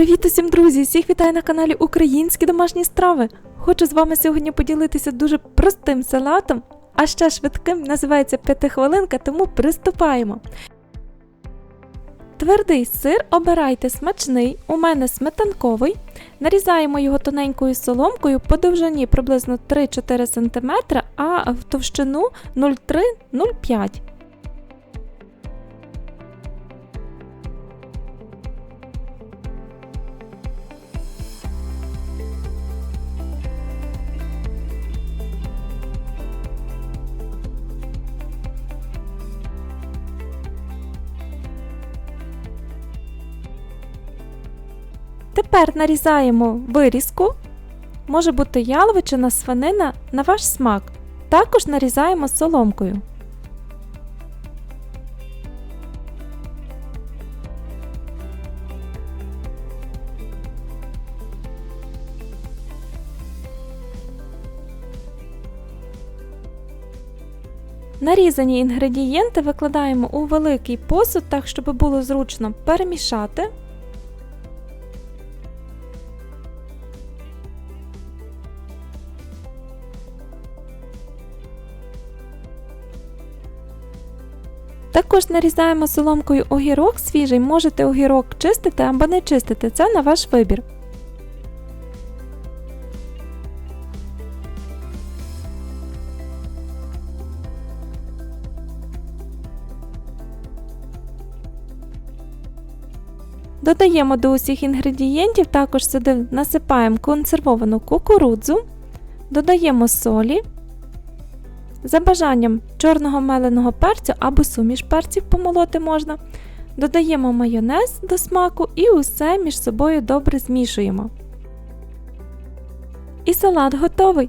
Привіт усім, друзі! Всіх вітаю на каналі Українські домашні страви. Хочу з вами сьогодні поділитися дуже простим салатом, а ще швидким називається п'ятихвилинка, тому приступаємо. Твердий сир обирайте смачний, у мене сметанковий. Нарізаємо його тоненькою соломкою по довжині приблизно 3-4 см, а в товщину 0,3-0,5 Тепер нарізаємо вирізку, може бути яловичина, свинина на ваш смак. Також нарізаємо соломкою. Нарізані інгредієнти викладаємо у великий посуд, так щоб було зручно перемішати. Також нарізаємо соломкою огірок свіжий, можете огірок чистити або не чистити, це на ваш вибір. Додаємо до усіх інгредієнтів, також сюди насипаємо консервовану кукурудзу, додаємо солі. За бажанням чорного меленого перцю або суміш перців помолоти можна. Додаємо майонез до смаку і усе між собою добре змішуємо. І салат готовий.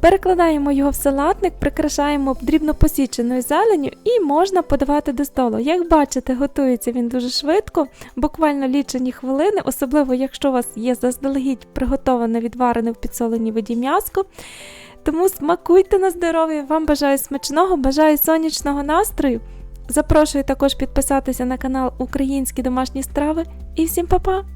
Перекладаємо його в салатник, прикрашаємо дрібно посіченою зеленю і можна подавати до столу. Як бачите, готується він дуже швидко, буквально лічені хвилини, особливо якщо у вас є заздалегідь приготоване відварене в підсоленій воді м'яско. Тому смакуйте на здоров'я, вам бажаю смачного, бажаю сонячного настрою. Запрошую також підписатися на канал Українські домашні страви і всім па-па!